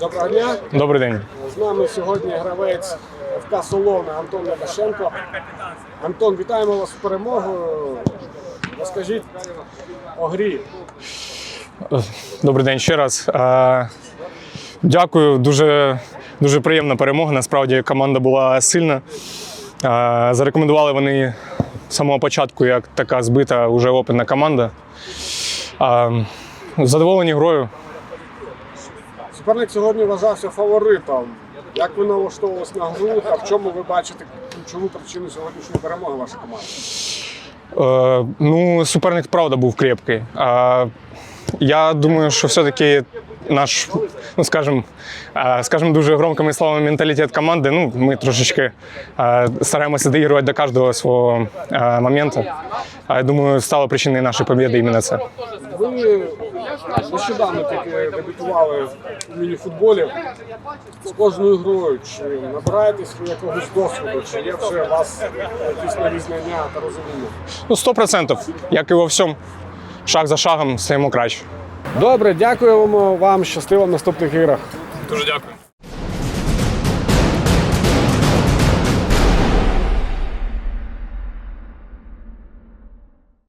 Доброго дня. Добрий день. З нами сьогодні гравець ФК Солоне Антон Ляшенко. Антон, вітаємо вас з перемогою. Розкажіть о грі. Добрий день ще раз. Дякую. Дуже, дуже приємна перемога. Насправді команда була сильна. Зарекомендували вони з самого початку як така збита, вже опитна команда. Задоволені грою. Суперник сьогодні вважався фаворитом. Як ви налаштовувалися на гру та в чому ви бачите ключову причину сьогоднішньої перемоги вашої команди? Е, Ну, суперник правда був крепкий. А я думаю, що все-таки наш, ну скажем, е, скажем дуже громкими словами, менталітет команди. Ну, ми трошечки е, стараємося доігрувати до кожного свого е, моменту. А я думаю, стало причиною нашої побіди іменно це. Ви нещодавно тільки дебютували в мініфутболі. З кожною грою чи набираєтесь ви якогось досвіду, чи є вже у вас якісь нові знання та розуміння? Ну, 100%, як і во всьому, шаг за шагом стаємо краще. Добре, дякуємо вам. Щасливо в наступних іграх. Дуже дякую.